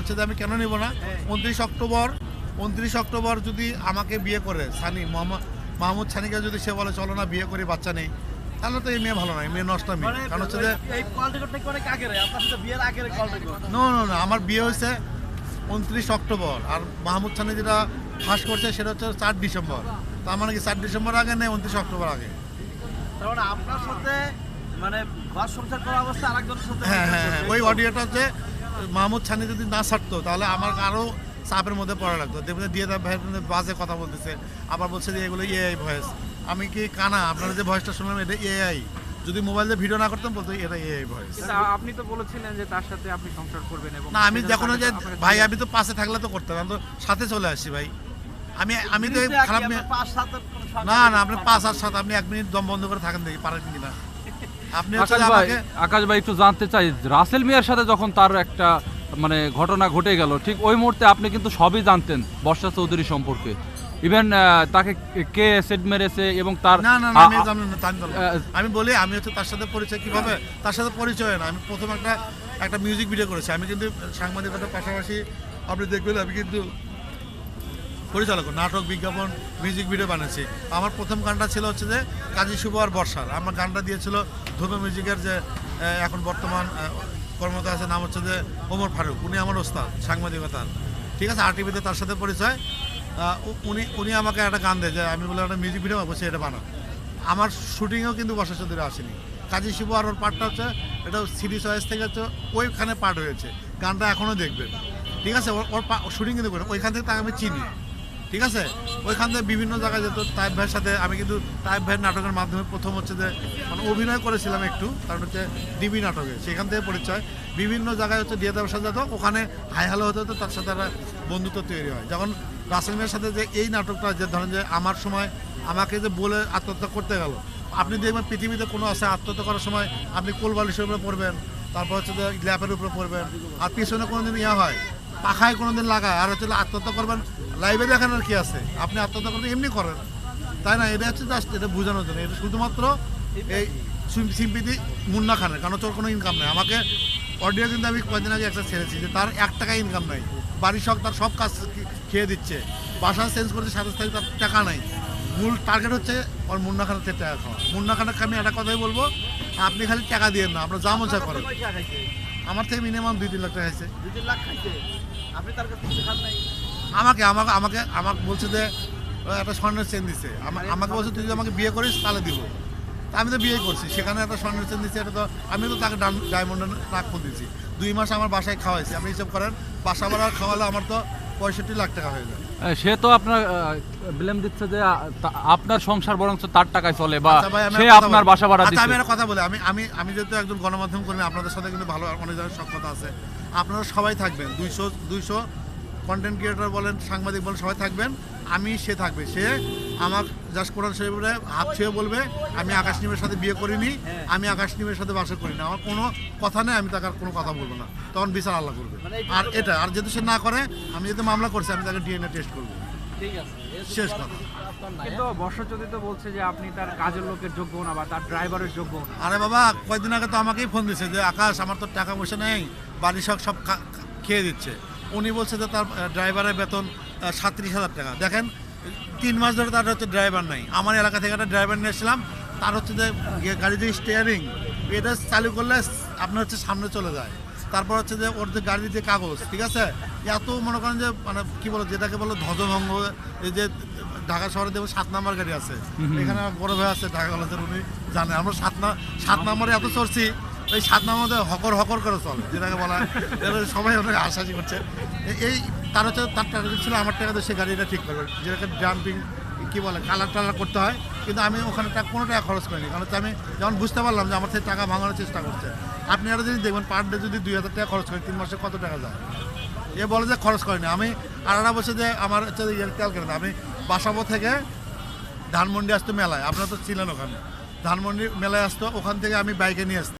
হচ্ছে যে আমি কেন নিব না? উনত্রিশ অক্টোবর উনত্রিশ অক্টোবর যদি আমাকে বিয়ে করে সানি মোহাম্মদ মাহমুদ সানিকে যদি সে বলে চলো না বিয়ে করি বাচ্চা নেই তাহলে তো এই মেয়ে ভালো নয় মেয়ে নষ্ট মেয়ে। মানে কারণ হচ্ছে যে নো নো না আমার বিয়ে হয়েছে উনত্রিশ অক্টোবর আর মাহমুদ সানি যেটা ফাঁস করছে সেটা হচ্ছে চার ডিসেম্বর। তার মানে কি চার ডিসেম্বর আগে নেই উনত্রিশ অক্টোবর আগে? মানে আপনার সাথে মানে ঘর সংসার করা অবস্থা আরেকজনের সাথে হ্যাঁ হ্যাঁ হ্যাঁ ওই অডিওটা হচ্ছে মাহমুদ সানি যদি না ছাড়তো তাহলে আমার আরও চাপের মধ্যে পড়া লাগতো। দেখবেন দিয়ে তার ভাই বাজে কথা বলতেছে আবার বলছে যে এগুলো এআই ভয়েস আমি কি কানা? আপনারা যে ভয়েসটা শুনলাম এটা এআই যদি মোবাইল দিয়ে ভিডিও না করতাম বলতো এটা এআই ভয়েস আপনি তো বলেছিলেন যে তার সাথে আপনি সংসার করবেন এবং না আমি যখন যে ভাই আমি তো পাশে থাকলে তো করতাম আমি তো সাথে চলে আসি ভাই। আমি আমি তো খারাপ না না? আপনি পাঁচ আর সাত আপনি এক মিনিট দম বন্ধ করে থাকেন দেখি পারেন কিনা। আকাশ ভাই আকাশ ভাই একটু জানতে চাই রাসেল মিয়ার সাথে যখন তার একটা মানে ঘটনা ঘটে গেল ঠিক ওই মুহূর্তে আপনি কিন্তু সবই জানতেন বর্ষা চৌধুরী সম্পর্কে। ইভেন তাকে কে সেট মেরেছে এবং তার না না আমি বলি আমি হচ্ছে তার সাথে পরিচয় কীভাবে তার সাথে পরিচয় না। আমি প্রথম একটা একটা মিউজিক ভিডিও করেছি। আমি কিন্তু সাংবাদিকতার পাশাপাশি আপনি দেখবেন আমি কিন্তু পরিচালক নাটক বিজ্ঞাপন মিউজিক ভিডিও বানিয়েছি আমার প্রথম গানটা ছিল হচ্ছে যে কাজী শুভ আর বর্ষার। আমার গানটা দিয়েছিল ধর্ম মিউজিকের যে এখন বর্তমান কর্মরত আছে, নাম হচ্ছে যে ওমর ফারুক। উনি আমার ওস্তাদ, সাংবাদিকতার। ঠিক আছে আর টিভিতে তার সাথে পরিচয়। উনি উনি আমাকে একটা গান দেয় যে, আমি বলে একটা মিউজিক ভিডিও বসে এটা বানাও আমার শুটিংয়েও কিন্তু বর্ষা চৌধুরী আসেনি। কাজী শিবু আর ওর পার্টটা হচ্ছে, এটা সিরিজ ওয়াইজ থেকে হচ্ছে, ওইখানে পার্ট হয়েছে। গানটা এখনও দেখবেন। ঠিক আছে, ওর ওর শুটিং কিন্তু ওইখান থেকে তাকে আমি চিনি। ঠিক আছে? ওইখান থেকে বিভিন্ন জায়গায় যেত তাইব ভাইয়ের সাথে। আমি কিন্তু তাইব ভাইয়ের নাটকের মাধ্যমে প্রথম হচ্ছে যে মানে অভিনয় করেছিলাম একটু, কারণ হচ্ছে ডিবি নাটকে, সেখান থেকে পরিচয়। বিভিন্ন জায়গায় হচ্ছে দিয়ে দেওয়ার সাথে যেত, ওখানে হাই হ্যালো হতে হতো তার সাথে একটা বন্ধুত্ব তৈরি হয়। যখন রাসেল মিয়ার সাথে যে এই নাটকটা, যে ধরেন যে আমার সময় আমাকে যে বলে আত্মহত্যা করতে গেল, আপনি দেখবেন পৃথিবীতে কোনো আছে আত্মহত্যা করার সময়, আপনি কোলবালিশের উপরে পড়বেন, তারপর হচ্ছে যে ল্যাপের উপরে পড়বেন, আর পিছনে কোনোদিন ইয়া হয় পাখায় কোনোদিন লাগায়। আর হচ্ছে আত্মহত্যা করবেন লাইভে দেখানোর কি আছে। আপনি আত্মহত্যা করতে এমনি করেন। তাই না? এটা হচ্ছে জাস্ট এটা বোঝানোর জন্য। এটা শুধুমাত্র এই সিম্পিতি মুন্না খানের কারণ হচ্ছে কোনো ইনকাম নেই। আমাকে অডিও কিন্তু আমি কয়েকদিন আগে একটা ছেড়েছি যে তার এক টাকা ইনকাম নাই। বাড়ির সব তার সব কাজ খেয়ে দিচ্ছে। বাসা চেঞ্জ করতে সাথে সাথে তার টাকা নাই। মূল টার্গেট হচ্ছে ওর মুন্না খানের থেকে টাকা খাওয়া। মুন্না খানকে আমি একটা কথাই বলব আপনি খালি টাকা দিয়ে না আমরা যা মজা করেন। খাইছে? আমার থেকে মিনিমাম দুই তিন লাখ টাকা আছে দুই তিন লাখ খাইছে? আপনি তার কাছে কিছু খান নাই? আমাকে আমাকে আমাকে আমাকে বলছে যে একটা স্বর্ণের চেন দিছে। আমা- আমাকে বলছে তুই যদি আমাকে বিয়ে করিস তাহলে দিব। তা আমি তো বিয়ে করছি সেখানে একটা স্বর্ণের চেন দিচ্ছে এটা তো আমি তো তাকে ডায়মন্ডের নাক দিছি দিয়েছি। দুই মাস আমার বাসায় খাওয়াইছি। আপনি হিসেব করেন বাসা ভাড়া খাওয়ালে আমার তো পঁয়ষট্টি লাখ টাকা হয়ে যায়। সে তো আপনার ব্লেম দিচ্ছে যে আপনার সংসার বরঞ্চ তার টাকায় চলে বা আচ্ছা সে আপনার বাসা ভাড়া আচ্ছা, দিচ্ছে। আমি একটা কথা বলি। আমি আমি আমি যেহেতু একজন গণমাধ্যম কর্মী আপনাদের সাথে কিন্তু ভালো অনেক জায়গায় সক্ষতা আছে। আপনারা সবাই থাকবেন। দুইশো দুইশো কন্টেন্ট ক্রিয়েটর বলেন সাংবাদিক বলেন সবাই থাকবেন। আমি সে থাকবে। সে আমার জাস্ট কোরআন শরীফে হাত ছুঁয়ে বলবে আমি আকাশ নিমের সাথে বিয়ে করিনি আমি আকাশ নিমের সাথে বাসা করি না আমার কোনো কথা নেই আমি তাকে আর কোনো কথা বলব না। তখন বিচার আল্লাহ করবে। মানে আর এটা আর যেহেতু সে না করে আমি যেহেতু মামলা করছি আমি তাকে ডিএনএ টেস্ট করব। ঠিক আছে শেষ কথা। কিন্তু বর্ষা চৌধুরী তো বলছে যে আপনি তার কাজের লোকের যোগ্য না বা তার ড্রাইভারের যোগ্য না। আরে বাবা কয়েকদিন আগে তো আমাকেই ফোন দিচ্ছে যে আকাশ আমার তো টাকা পয়সা নেই বাড়ি সব সব খেয়ে দিচ্ছে। উনি বলছে যে তার ড্রাইভারের বেতন সাতত্রিশ হাজার টাকা। দেখেন তিন মাস ধরে তার হচ্ছে ড্রাইভার নাই। আমার এলাকা থেকে একটা ড্রাইভার নিয়ে এসেছিলাম তার হচ্ছে যে ইয়ে গাড়ি যে স্টিয়ারিং এটা চালু করলে আপনার হচ্ছে সামনে চলে যায়। তারপর হচ্ছে যে ওর যে গাড়ির যে কাগজ ঠিক আছে? এত মনে করেন যে মানে কি বলো যেটাকে বলো ধ্বজভঙ্গ এই যে ঢাকা শহরে দেখব সাত নাম্বার গাড়ি আছে। এখানে বড় ভাই আছে ঢাকা কলেজের উনি জানে। আমরা সাত না সাত নম্বরে এত চড়ছি এই সাত নম্বরে হকর হকর করে চলে যেটাকে বলা সবাই অনেক হাসাহাসি করছে। এই তার হচ্ছে তার টাকা ছিল, আমার টাকা দিয়ে সে গাড়িটা ঠিক করবে। যেটাকে ডাম্পিং কী বলে কালার টালার করতে হয়। কিন্তু আমি ওখানে টাকা কোনো টাকা খরচ করিনি। কারণ হচ্ছে আমি যখন বুঝতে পারলাম যে আমার থেকে টাকা ভাঙানোর চেষ্টা করছে, আপনি আরও যদি দেখবেন পার ডে যদি দুই হাজার টাকা খরচ করেন, তিন মাসে কত টাকা যায়? এ বলে যে খরচ করেনি। আমি আড়াটা বসে যে আমার হচ্ছে ইয়ে তেল কেন আমি বাসাবো থেকে ধানমন্ডি আসতো মেলায়। আপনারা তো ছিলেন ওখানে। ধানমন্ডি মেলায় আসতো, ওখান থেকে আমি বাইকে নিয়ে আসতাম।